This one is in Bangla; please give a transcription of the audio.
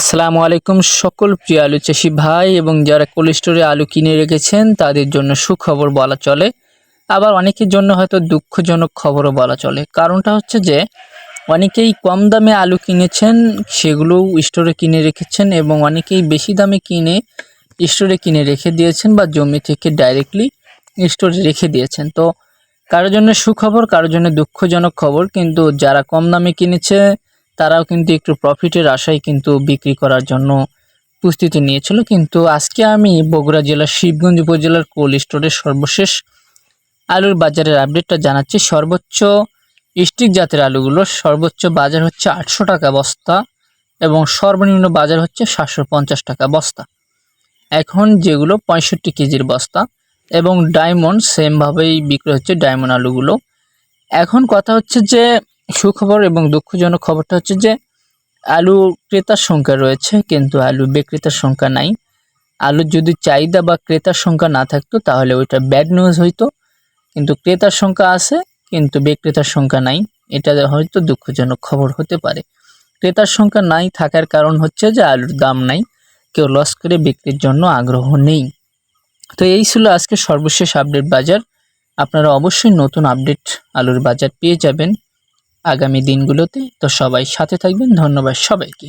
আসসালামু আলাইকুম সকল প্রিয় আলু চাষি ভাই এবং যারা কোল্ড স্টোরে আলু কিনে রেখেছেন, তাদের জন্য সুখবর বলা চলে। আবার অনেকের জন্য হয়তো দুঃখজনক খবরও বলা চলে। কারণটা হচ্ছে যে, অনেকেই কম দামে আলু কিনেছেন সেগুলো স্টোরে কিনে রেখেছেন এবং অনেকেই বেশি দামে কিনে স্টোরে কিনে রেখে দিয়েছেন বা জমি থেকে ডাইরেক্টলি স্টোরে রেখে দিয়েছেন। তো কারোর জন্য সুখবর, কারোর জন্য দুঃখজনক খবর, কিন্তু যারা কম দামে কিনেছে তারাও কিন্তু একটু প্রফিটের আশায় কিন্তু বিক্রি করার জন্য প্রস্তুতি নিয়েছিল। কিন্তু আজকে আমি বগুড়া জেলার, শিবগঞ্জ উপজেলার কোল্ড স্টোরের সর্বশেষ আলুর বাজারের আপডেটটা জানাচ্ছি। সর্বোচ্চ স্টিক জাতের আলুগুলোর সর্বোচ্চ বাজার হচ্ছে আটশো টাকা বস্তা এবং সর্বনিম্ন বাজার হচ্ছে সাতশো পঞ্চাশ টাকা বস্তা। এখন যেগুলো পঁয়ষট্টি কেজির বস্তা এবং ডায়মন্ড সেমভাবেই বিক্রি হচ্ছে ডায়মন্ড আলুগুলো। এখন কথা হচ্ছে যে সুখবর এবং দুঃখজনক খবরটা হচ্ছে যে, আলু ক্রেতার সংখ্যা রয়েছে, কিন্তু আলু বিক্রেতার সংখ্যা নাই। আলুর যদি চাহিদা বা ক্রেতার সংখ্যা না থাকতো, তাহলে ওইটা ব্যাড নিউজ হইতো। কিন্তু ক্রেতার সংখ্যা আছে, কিন্তু বিক্রেতার সংখ্যা নাই। এটা হয়তো দুঃখজনক খবর হতে পারে। ক্রেতার সংখ্যা নাই থাকার কারণ হচ্ছে যে, আলুর দাম নাই। কেউ লস করে বিক্রির জন্য আগ্রহ নেই। তো এই ছিল আজকে সর্বশেষ আপডেট বাজার। আপনারা অবশ্যই নতুন আপডেট আলুর বাজার পেয়ে যাবেন। আগামী দিনগুলোতে তো সবাই সাথে থাকবেন। ধন্যবাদ সবাইকে।